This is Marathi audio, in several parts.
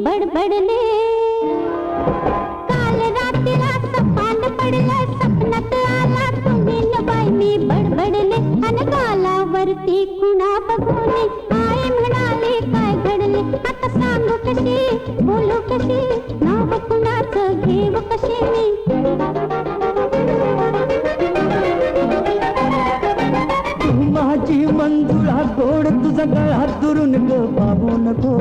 बडबडले. काल रात्रीला सपान पडलं सपनात आला तुम्ही बाई मी बडबडले. गालावरती कुणा बघून आई म्हणाले काय घडले? आता सांगू कशी बोलू कशी? नाव कुणाचं घेव कशी मी? माझी मंजुळा गोड तुझा गळा दुरून ग बाबू नको.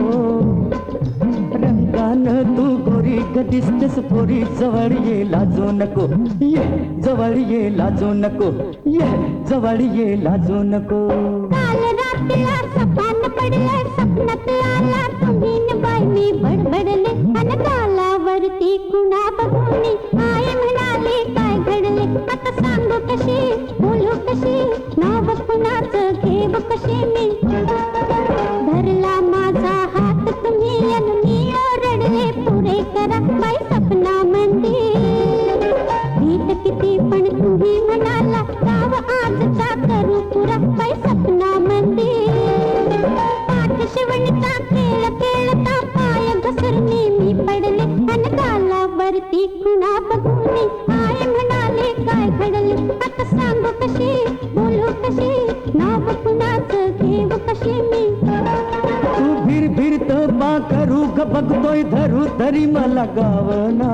रंगान तू गोरी ग दिसतेस पोरी जवळ ये लाजू नको. ये जवळ ये लाजू नको. ये जवळ ये लाजू नको. काल रात्रीला सपान स्वप्नात आला तुम्ही मी बडबडले अन गालावरती कुणा आई म्हणाले काय घडले? आता सांगू कशी? बोलू कशी? गावना.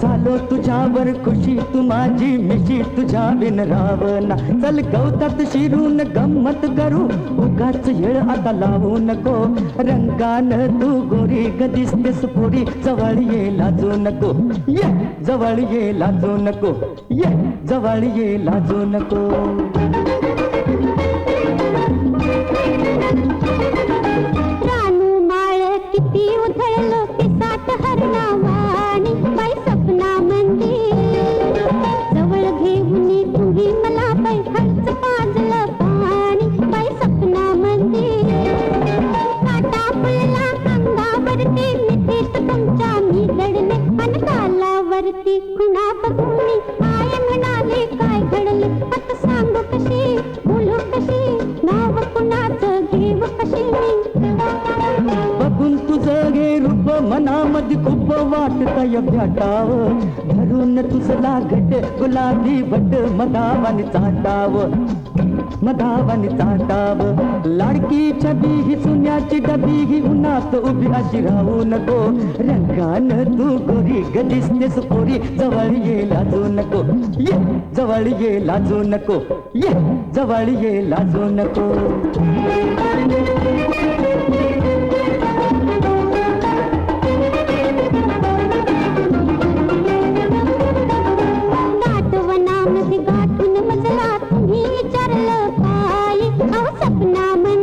झालो तुझ्यावर खुशी तू माझी मिशी तुझ्या बिन रावना. चल गवतात शिरून गंमत करू उगाच येळ आता लावू नको. रंगान तू गोरी कधीच दिसतेस जवळ ये लाजू नको. ये जवळ ये लाजू नको. ये जवळ ये लाजू नको. लाठी बट मधावानी चाटाव मधावानी चाटाव. लाडकी छबी ही सुन्याची डबी ही उन्हात उभी अशी राहू नको. रंगान तू गोरी ग दिसतेस पोरी जवळ ये लाजू नको. ये जवळ ये लाजू नको. ये जवळ ये लाजू नको.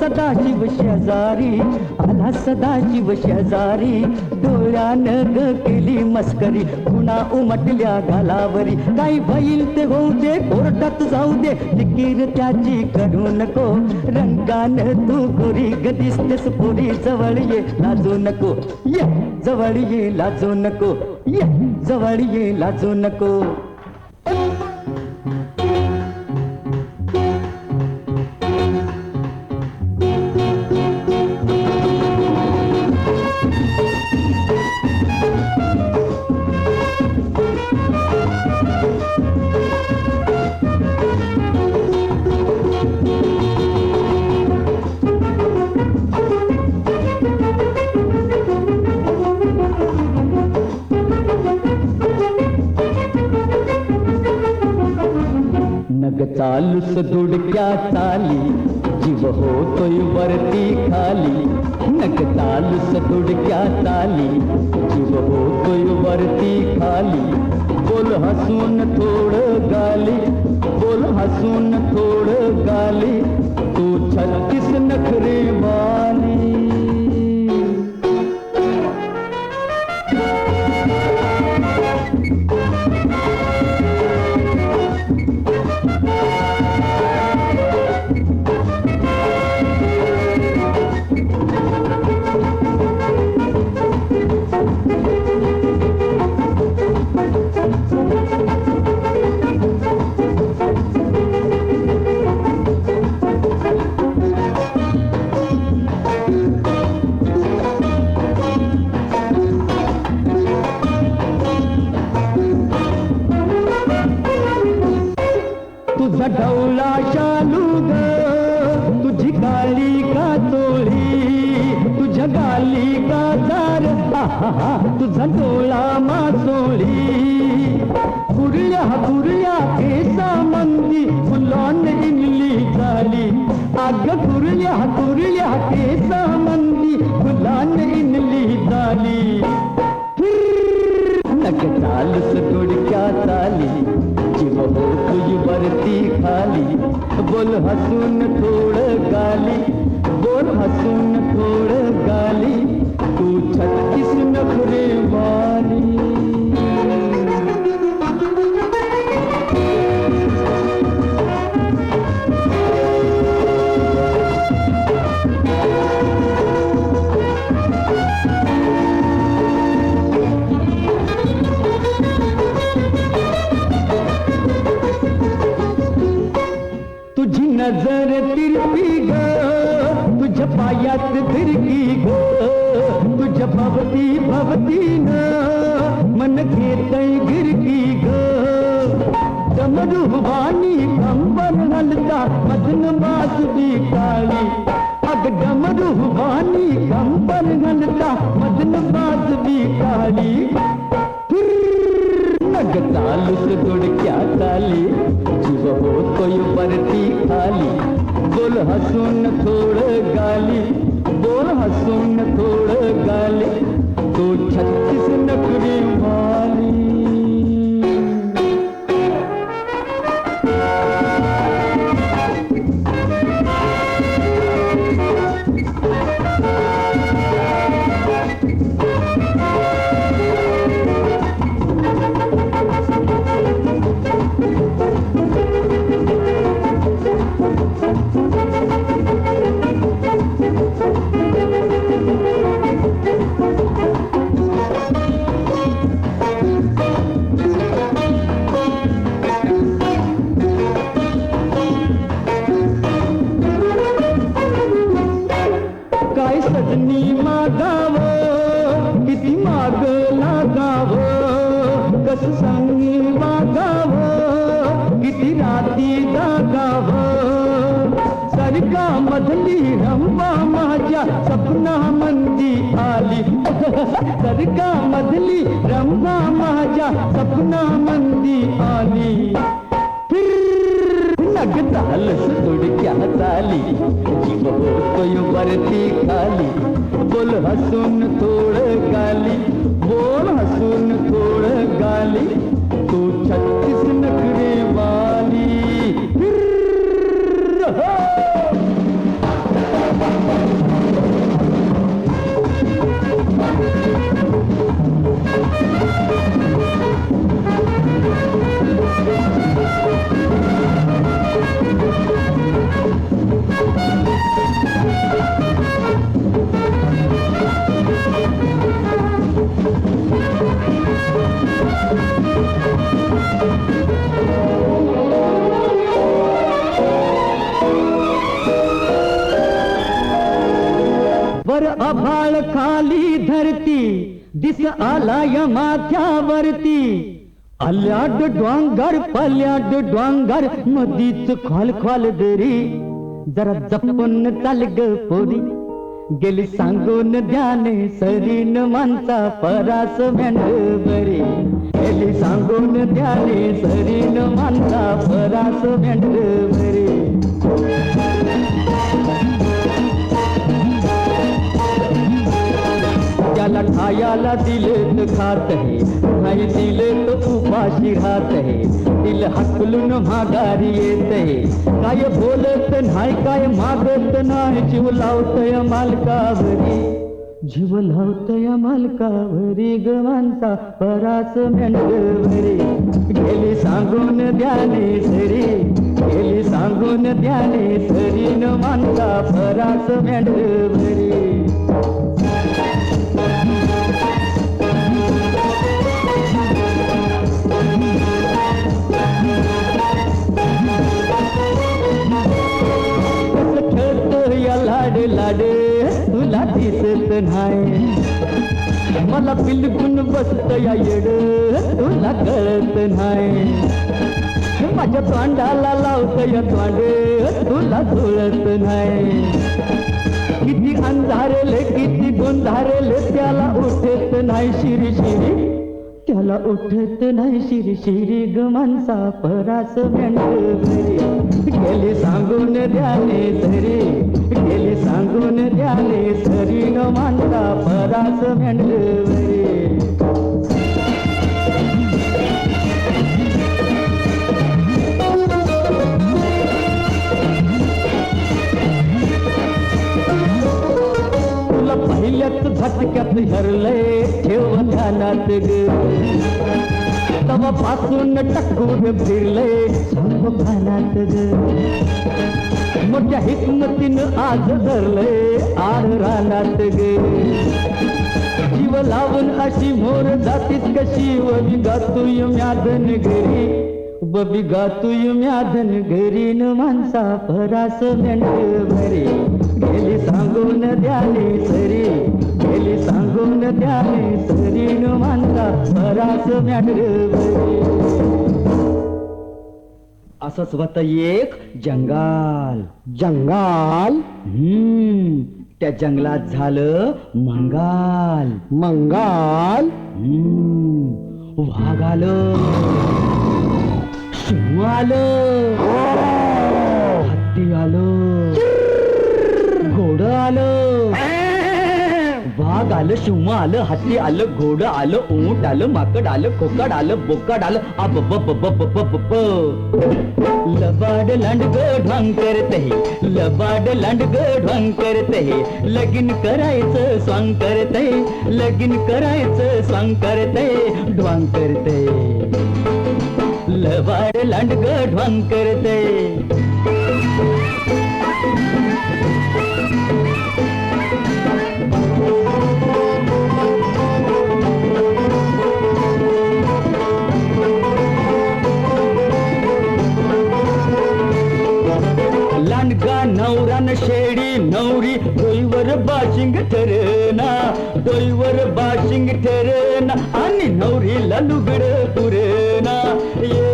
सदाशिव शेजारी आला सदाशिव शेजारी डोळ्यानं ग केली मस्करी पुन्हा उमटल्या घालावरी काही बैल ते होऊ दे कोर्टात जाऊ दे निकीर त्याची करू नको. रंगानं तू गोरी ग दिसतेस पुरी जवळ ये लाजू नको. ये जवळ ये लाजू नको. ये जवळ ये लाजू नको. दुडक्या ताली? जीव हो तो वरती खाली। नकताल सतुड़ दुडक्या ताली? जीव हो तो वरती खाली। बोल हसून थोड़ गाली। बोल हसून थोड़ गाली। तू छत्तीस नखरे वाली तुझा डोळा मासोळी कुरल्या कुरल्या केसा मंदी फुलान इनली झाली. अग कुरल्या कुरल्या केसा मंदी फुलान इनली झाली. नक चालूस दुडक्या चाली जीव हो तुझी वरती खाली. बोल हसून थोड गाली. बोल हसून थोड गाली. तू छत्तीस नखरे डमरुवानी कंबर हलता मधन बास बी काळी अग डमरुवानी कंबर हलता मधन बास बी काळी नग चालूस दुडक्या चाली जीव होतोय वरती खाली बोल हसून थोडं गाली। बोल हसून थोडं गाली। तो छत्तीस नकरी आली रंबा माझ्या सपना मंदी आली. सरका मधली रंबा माझ्या सपना मंदी आली. नग चालस तुडक्या चाली. जीव होतोय वरती खाली. बोल हसून थोड गाली. बोल हसून थोड़ गाली. तू छत्तीस नखरे वाली. दिस आला या माथ्यावरती. आल्याड डोंगर पल्याड डोंगर मधीच खोल खोल दरी. जरा जपून चाल ग पोरी. गेली सांगून ध्याने सरीन माणसा परास मेंढ बरी गेली सांगून ध्यान सरीन मानता परास मेंढ बरी खायाला दिले तर खात हे नाही दिले तर उपाशी राहत आहे दिल हकलून माघारी येत हे. काय बोलत नाही काय मागत नाही जीव लावतय मालकावरी. जीव लावतय मालकावरी गवांचा परास मेंढवरी. गेली सांगून द्याने तरी गेली सांगून द्याने तरी न मानता परास मेंढवरी. नाही. मला बिलकुल बसत या येड तुला कळत नाही. माझ्या तोंडाला लावत या तोंड तुला जुळत नाही. किती अंधारेले किती गुंधारेले त्याला उठत नाही शिरी शिरी. मला उठत नाही शिरी शिरी ग माणसा परास मेंढ घरी सांगून द्याने तरी गेले सांगून द्याने तरी न मानता परास मेंढ पहिल्याच झटक्यात हरलंय ठेव ध्यानात ग. तवा टक्कून टक्कूर फिरलंय भानात ग. मोठ्या हिकमतीनं आज धरलंय आड रानात ग. जीव लावून अशी मोर जातीत कशी व गातुय म्यादन घरी. बबी गातुय म्यादन घरी न माणसा परास मेंढ भरी. गेली सांगून द्याने सरी गेली सांगून द्याने सरी न माणसा परास मेंढ भरी असंच होत एक जंगाल. जंगाल? हम्म. त्या जंगलात झालं मंगाल. मंगाल? हम्म. वाघ आलं. शिव आलं. हत्ती आलं. घोड आलं. वाघ आलं शिव आलं हत्ती आलं घोडं आलं ऊंट आलं माकड आलं खोकड आलं बोकड आलं आ बब बब बब बब लबाड ब लबाड ढंग ढोंग करते लबाड लांडग ढोंग करते लगीन करायचं स्वांग करते लगीन करायचं स्वांग करते ढोंग करते लबाड लांडग ढोंग करते नवरान शेडी नवरी डोईवर बाशिंग ठरेना डोईवर बाशिंग ठरेना आणि नवरीला लुगड पुरेना. ये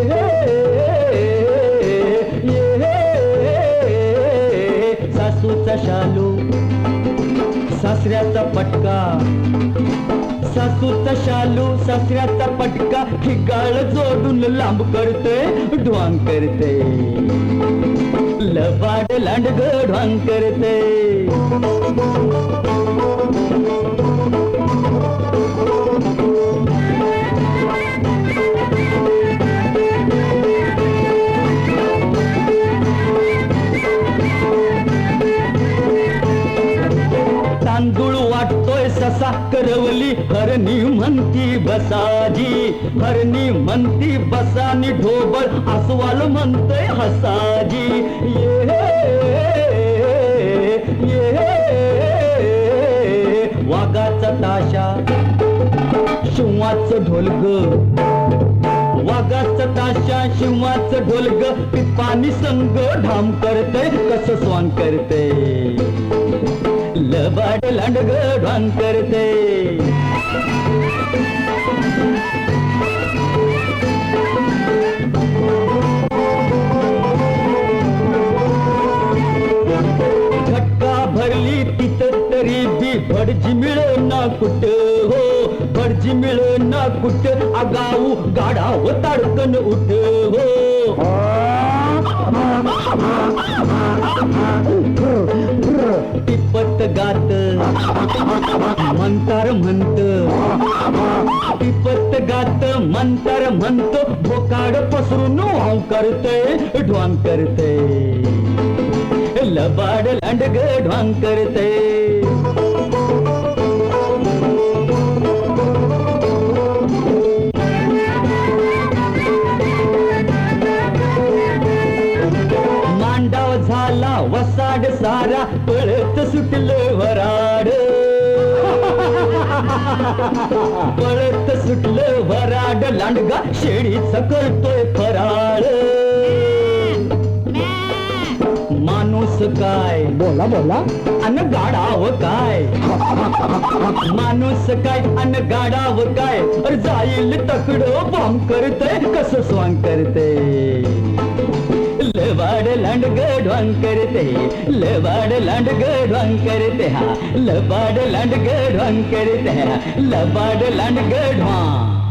ये सासूचा शालू सासऱ्याचा पटका. सासूचा शालू सासऱ्याचा पटका ठिकाळ जोडून लांब करते ढवांग करते लबाड लांडग ढवांग करते. हरणी म्हणती बसाजी हरणी म्हणती बसानी ढोबळ अस्वाल म्हणतय हसाजी. ये ये वाघाचा ताशा शिवाचं ढोलग. वाघाचं ताशा शिवाचं ढोलग पिपानी संग ढाम करतय कस स्वांग करते लबाड लांडग ढांग करते घटका भरली तिथं तरी बी भर भटजी कुठ? हो भटजी मिळे ना कुठ? आगाऊ गाडाव ताडकन उठ हो. टिपत गात. मंतर म्हणत. टिपत गात मंतर म्हणतो. भोकाड पसरून हाव करते ढोंग करते लबाड लांडग ढोंग करते पळत सुटलं वराड लांडगा शेळीच करतोय फराळ. माणूस काय? बोला बोला. अन गाडाव काय? माणूस काय? अन गाडाव काय? जाईल तकडं बॉम्ब करतय कसं स्वांग करतय? लबाड लांडग गढवांग करते लबाड लांडग गढवांग करते हा. लबाड लांडग गढवांग करते हा. लबाड लांडग गढवांग